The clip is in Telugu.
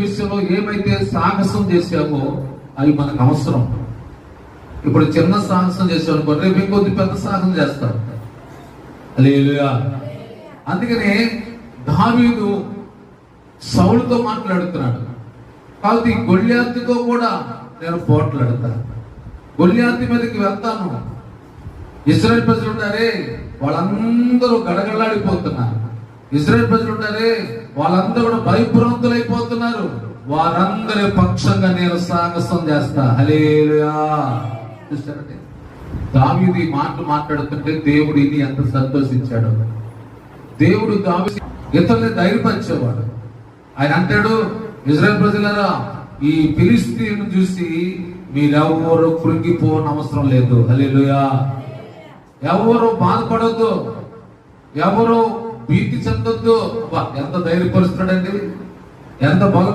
విషయంలో ఏమైతే సాహసం చేశామో అవి మనకు అవసరం. ఇప్పుడు చిన్న సాహసం చేసామనుకో రేపు ఇంకొద్ది పెద్ద సాహసం చేస్తాం. హల్లెలూయా. అందుకనే దావీదు సౌలుతో మాట్లాడుతున్నాడు. కాబట్టి ఈ గొల్లియాతితో కూడా నేను పోట్లాడతాను గొల్లియాతి మీదకి వెళ్తాను. ఇస్రాయల్ ప్రజలు ఉన్నారే వాళ్ళందరూ గడగడలాడిపోతున్నారు. ఇస్రాయల్ ప్రజలు ఉన్నారే వాళ్ళందరూ కూడా భయభ్రాంతులైపోతున్నారు వారందరి పక్షంగా నేను సాహసం చేస్తా. హలేలుయా చూస్తారంటే దావిది మాటలు మాట్లాడుతుంటే దేవుడు ఎంత సంతోషించాడు. దేవుడు దావి ఇతరుని ధైర్యపరిచేవాడు. ఆయన అంటాడు ఇజ్రాయల్ ప్రజలరా ఈ ఫిలిస్తీన్ చూసి మీరెవరు కృంగిపోని అవసరం లేదు. హల్లెలూయా. ఎవరు బాధపడద్దు. ఎవరు భీతి చెందొద్దు. ఎంత ధైర్యపరుస్తున్నాడండి. ఎంత బల